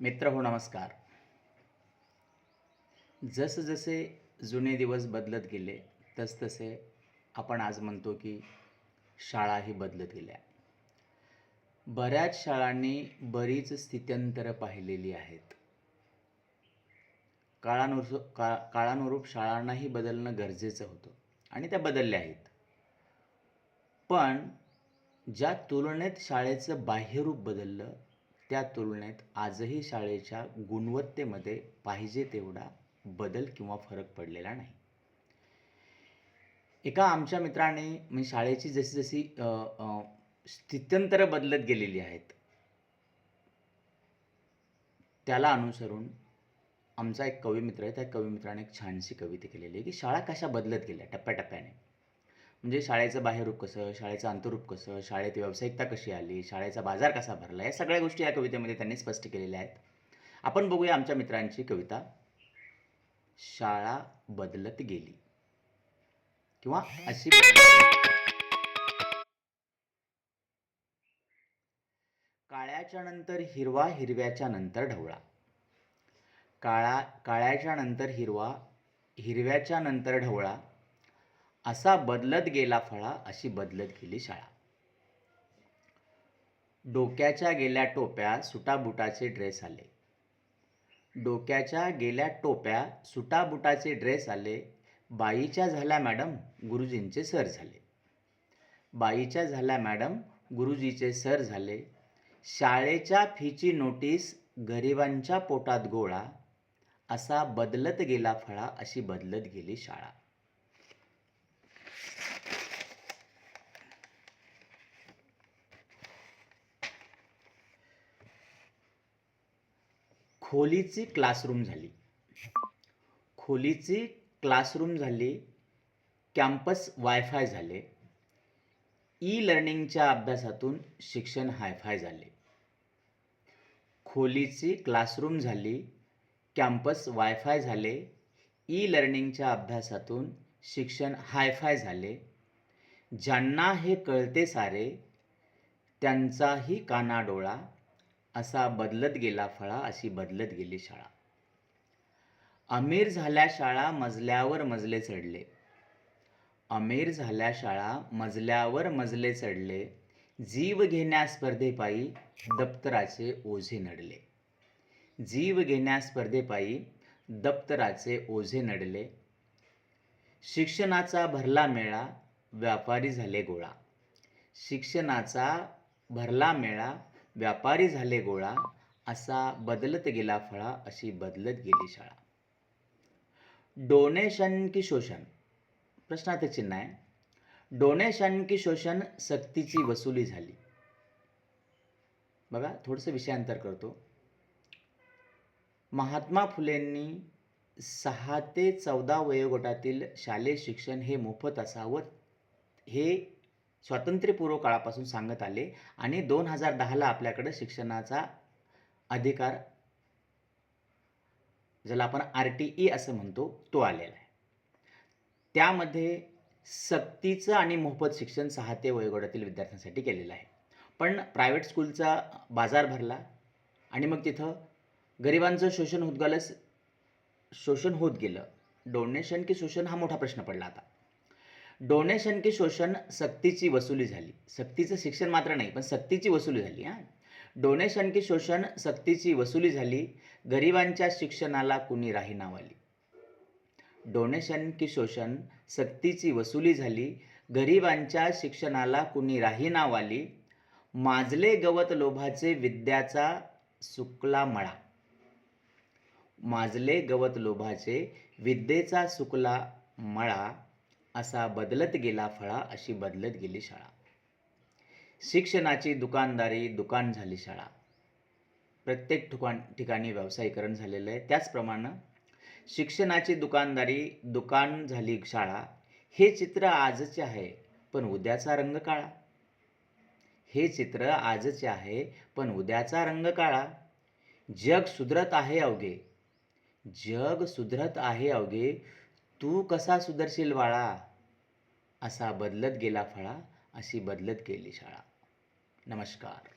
मित्र हो नमस्कार. जसजसे जुने दिवस बदलत गेले तसतसे आपण आज म्हणतो की शाळाही बदलत गेल्या. बऱ्याच शाळांनी बरीच स्थित्यंतरं पाहिलेली आहेत. काळानुरूप का काळानुरूप शाळांनाही बदलणं गरजेचं होतं आणि त्या बदलल्या आहेत. पण ज्या तुलनेत शाळेचं बाह्यरूप बदललं त्या तुलनेत आजही शाळेच्या गुणवत्तेमध्ये पाहिजे तेवढा बदल किंवा फरक पडलेला नाही. एका आमच्या मित्राने म्हणजे शाळेची जशी जशी स्थित्यंतरं बदलत गेलेली आहेत त्याला अनुसरून आमचा एक कविमित्र आहे त्या कविमित्राने एक छानशी कविता केलेली आहे की शाळा कशा बदलत गेल्या टप्प्याटप्प्याने. म्हणजे शाळेचं बाहेरूप कसं शाळेचं अंतरूप कसं शाळेत व्यावसायिकता कशी आली शाळेचा बाजार कसा भरला या सगळ्या गोष्टी या कवितेमध्ये त्यांनी स्पष्ट केलेल्या आहेत. आपण बघूया आमच्या मित्रांची कविता शाळा बदलत गेली किंवा अशी काळ्याच्या नंतर हिरवा हिरव्याच्या नंतर ढवळा. काळा काळ्याच्या नंतर हिरवा हिरव्याच्या नंतर ढवळा. असा बदलत गेला फळा अशी बदलत गेली शाळा. डोक्याच्या गेल्या टोप्या सुटाबुटाचे ड्रेस आले. डोक्याच्या गेल्या टोप्या सुटाबुटाचे ड्रेस आले. बाईच्या झाल्या मॅडम गुरुजींचे सर झाले. बाईच्या झाल्या मॅडम गुरुजीचे सर झाले. शाळेच्या फीची नोटीस गरिबांच्या पोटात गोळा. असा बदलत गेला फळा अशी बदलत गेली शाळा. खोलीची क्लासरूम झाली. खोलीची क्लासरूम झाली कॅम्पस वायफाय झाले ई लर्निंगच्या अभ्यासातून शिक्षण हायफाय झाले. खोलीची क्लासरूम झाली कॅम्पस वायफाय झाले ई लर्निंगच्या अभ्यासातून शिक्षण हायफाय झाले. ज्यांना हे कळते सारे त्यांचाही कानाडोळा असा बदलत गेला फळा अशी बदलत गेली शाळा. अमीर झाल्या शाळा मजल्यावर मजले चढले. अमीर झाल्या शाळा मजल्यावर मजले चढले. जीव घेण्या स्पर्धेपायी दप्तराचे ओझे नडले. जीव घेण्या स्पर्धेपायी दप्तराचे ओझे नडले. शिक्षणाचा भरला मेळा व्यापारी झाले गोळा. शिक्षणाचा भरला मेळा व्यापारी झाले गोळा असा बदलत गेला फळा अशी बदलत गेली शाळा. डोनेशन की शोषण? प्रश्नार्थ चिन्ह आहे. डोनेशन की शोषण सक्तीची वसुली झाली. बघा थोडंसं विषयांतर करतो. महात्मा फुलेंनी सहा ते चौदा वयोगटातील शालेय शिक्षण हे मोफत असावं हे स्वातंत्र्यपूर्व काळापासून सांगत आले आणि दोन हजार दहाला आपल्याकडं शिक्षणाचा अधिकार ज्याला आपण आर टी ई असं म्हणतो तो आलेला आहे. त्यामध्ये सक्तीचं आणि मोफत शिक्षण सहा ते वयोगटातील विद्यार्थ्यांसाठी केलेलं आहे. पण प्रायव्हेट स्कूलचा बाजार भरला आणि मग तिथं गरिबांचं शोषण होत गेलं शोषण होत गेलं. डोनेशन की शोषण हा मोठा प्रश्न पडला आता. डोनेशन की शोषण सक्तीची वसुली झाली. सक्तीचं शिक्षण मात्र नाही पण सक्तीची वसुली झाली हां. डोनेशन की शोषण सक्तीची वसुली झाली गरिबांच्या शिक्षणाला कुणी राही नावाली डोनेशन की शोषण सक्तीची वसुली झाली गरिबांच्या शिक्षणाला कुणी राही नावाली माजले गवत लोभाचे विद्याचा सुकला मळा. माजले गवत लोभाचे विद्येचा सुकला मळा असा बदलत गेला फळा अशी बदलत गेली शाळा. शिक्षणाची दुकानदारी दुकान झाली शाळा. प्रत्येक ठिकाण ठिकाणी व्यावसायीकरण झालेलं आहे. त्याचप्रमाणे शिक्षणाची दुकानदारी दुकान झाली शाळा हे चित्र आजचे आहे पण उद्याचा रंग काळा. हे चित्र आजचे आहे पण उद्याचा रंग काळा. जग सुधरत आहे अवघे. जग सुधरत आहे अवघे तू कसा सुधरशील बाळा? असा बदलत गेला फळा अशी बदलत गेली शाळा. नमस्कार.